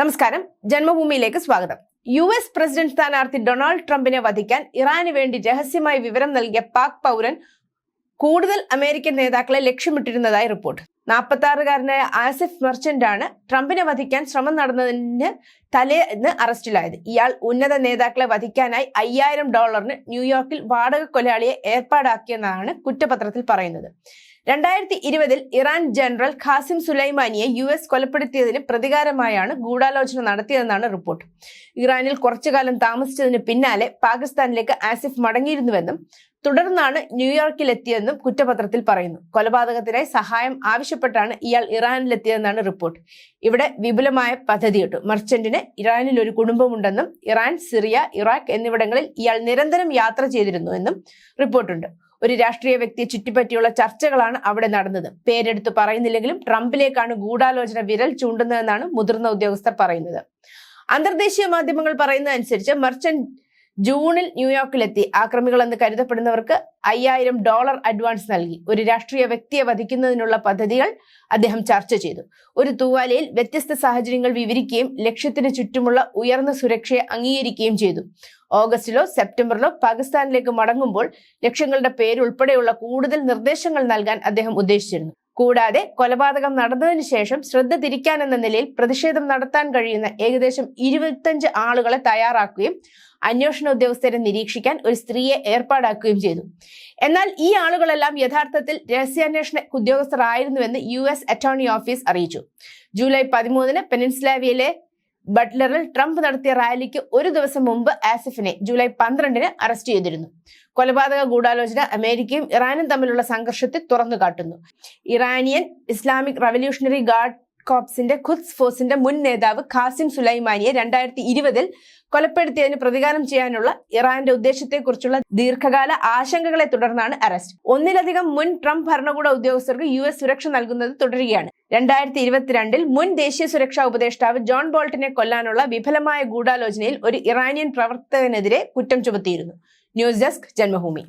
നമസ്കാരം. ജന്മഭൂമിയിലേക്ക് സ്വാഗതം. യു എസ് പ്രസിഡന്റ് സ്ഥാനാർത്ഥി ഡൊണാൾഡ് ട്രംപിനെ വധിക്കാൻ ഇറാന് വേണ്ടി രഹസ്യമായി വിവരം നൽകിയ പാക് പൗരൻ കൂടുതൽ അമേരിക്കൻ നേതാക്കളെ ലക്ഷ്യമിട്ടിരുന്നതായി റിപ്പോർട്ട്. നാൽപ്പത്തി ആറുകാരനായ ആസിഫ് മെർച്ചന്റ് ആണ് ട്രംപിനെ വധിക്കാൻ ശ്രമം നടന്നതിന് തലേന്ന് അറസ്റ്റിലായത്. ഇയാൾ ഉന്നത നേതാക്കളെ വധിക്കാനായി അയ്യായിരം ഡോളറിന് ന്യൂയോർക്കിൽ വാടക കൊലയാളിയെ ഏർപ്പാടാക്കിയെന്നാണ് കുറ്റപത്രത്തിൽ പറയുന്നത്. രണ്ടായിരത്തി ഇരുപതിൽ ഇറാൻ ജനറൽ ഖാസിം സുലൈമാനിയെ യു എസ് കൊലപ്പെടുത്തിയതിന് പ്രതികാരമായാണ് ഗൂഢാലോചന നടത്തിയതെന്നാണ് റിപ്പോർട്ട്. ഇറാനിൽ കുറച്ചു കാലം താമസിച്ചതിന് പിന്നാലെ പാകിസ്ഥാനിലേക്ക് ആസിഫ് മടങ്ങിയിരുന്നുവെന്നും തുടർന്നാണ് ന്യൂയോർക്കിലെത്തിയതെന്നും കുറ്റപത്രത്തിൽ പറയുന്നു. കൊലപാതകത്തിനായി സഹായം ആവശ്യപ്പെട്ടാണ് ഇയാൾ ഇറാനിലെത്തിയതെന്നാണ് റിപ്പോർട്ട്. ഇവിടെ വിപുലമായ പദ്ധതിയിട്ടു മർച്ചന്റിന് ഇറാനിൽ ഒരു കുടുംബമുണ്ടെന്നും ഇറാൻ സിറിയ ഇറാഖ് എന്നിവിടങ്ങളിൽ ഇയാൾ നിരന്തരം യാത്ര ചെയ്തിരുന്നു എന്നും റിപ്പോർട്ടുണ്ട്. ഒരു രാഷ്ട്രീയ വ്യക്തിയെ ചുറ്റിപ്പറ്റിയുള്ള ചർച്ചകളാണ് അവിടെ നടന്നത്. പേരെടുത്ത് പറയുന്നില്ലെങ്കിലും ട്രംപിലേക്കാണ് ഗൂഢാലോചന വിരൽ ചൂണ്ടുന്നതെന്നാണ് മുതിർന്ന ഉദ്യോഗസ്ഥർ പറയുന്നത്. അന്തർദേശീയ മാധ്യമങ്ങൾ പറയുന്നതനുസരിച്ച് മർച്ചന്റ് ജൂണിൽ ന്യൂയോർക്കിലെത്തി. ആക്രമികളെന്ന് കരുതപ്പെടുന്നവർക്ക് അയ്യായിരം ഡോളർ അഡ്വാൻസ് നൽകി. ഒരു രാഷ്ട്രീയ വ്യക്തിയെ വധിക്കുന്നതിനുള്ള പദ്ധതികൾ അദ്ദേഹം ചർച്ച ചെയ്തു. ഒരു തൂവാലയിൽ വ്യത്യസ്ത സാഹചര്യങ്ങൾ വിവരിക്കുകയും ലക്ഷ്യത്തിന് ചുറ്റുമുള്ള ഉയർന്ന സുരക്ഷയെ അംഗീകരിക്കുകയും ചെയ്തു. ഓഗസ്റ്റിലോ സെപ്റ്റംബറിലോ പാകിസ്ഥാനിലേക്ക് മടങ്ങുമ്പോൾ ലക്ഷ്യങ്ങളുടെ പേരുൾപ്പെടെയുള്ള കൂടുതൽ നിർദ്ദേശങ്ങൾ നൽകാൻ അദ്ദേഹം ഉദ്ദേശിച്ചിരുന്നു. കൂടാതെ കൊലപാതകം നടന്നതിന് ശേഷം ശ്രദ്ധ തിരിക്കാൻ എന്ന നിലയിൽ പ്രതിഷേധം നടത്താൻ കഴിയുന്ന ഏകദേശം ഇരുപത്തഞ്ച് ആളുകളെ തയ്യാറാക്കുകയും അന്വേഷണ ഉദ്യോഗസ്ഥരെ നിരീക്ഷിക്കാൻ ഒരു സ്ത്രീയെ ഏർപ്പാടാക്കുകയും ചെയ്തു. എന്നാൽ ഈ ആളുകളെല്ലാം യഥാർത്ഥത്തിൽ രഹസ്യാന്വേഷണ ഉദ്യോഗസ്ഥർ ആയിരുന്നുവെന്ന് യു എസ് അറ്റോർണി ഓഫീസ് അറിയിച്ചു. ജൂലൈ പതിമൂന്നിന് പെനിൻസ്ലാവിയയിലെ ബട്ട്ലറിൽ ട്രംപ് നടത്തിയ റാലിക്ക് ഒരു ദിവസം മുമ്പ് ആസിഫിനെ ജൂലൈ പന്ത്രണ്ടിന് അറസ്റ്റ് ചെയ്തിരുന്നു. കൊലപാതക ഗൂഢാലോചന അമേരിക്കയും ഇറാനും തമ്മിലുള്ള സംഘർഷത്തെ തുറന്നു കാട്ടുന്നു ഇറാനിയൻ ഇസ്ലാമിക് റവല്യൂഷണറി ഗാർഡ് കോപ്സിന്റെ ഖുദ്സ് ഫോഴ്സിന്റെ മുൻ നേതാവ് ഖാസിം സുലൈമാനിയെ രണ്ടായിരത്തി ഇരുപതിൽ കൊലപ്പെടുത്തിയതിന് പ്രതികാരം ചെയ്യാനുള്ള ഇറാന്റെ ഉദ്ദേശത്തെക്കുറിച്ചുള്ള ദീർഘകാല ആശങ്കകളെ തുടർന്നാണ് അറസ്റ്റ്. ഒന്നിലധികം മുൻ ട്രംപ് ഭരണകൂട ഉദ്യോഗസ്ഥർക്ക് യു എസ് സുരക്ഷ നൽകുന്നത് തുടരുകയാണ്. രണ്ടായിരത്തി ഇരുപത്തിരണ്ടിൽ മുൻ ദേശീയ സുരക്ഷാ ഉപദേഷ്ടാവ് ജോൺ ബോൾട്ടിനെ കൊല്ലാനുള്ള വിഫലമായ ഗൂഢാലോചനയിൽ ഒരു ഇറാനിയൻ പ്രവർത്തകനെതിരെ കുറ്റം ചുമത്തിയിരുന്നു. News desk Janmabhumi.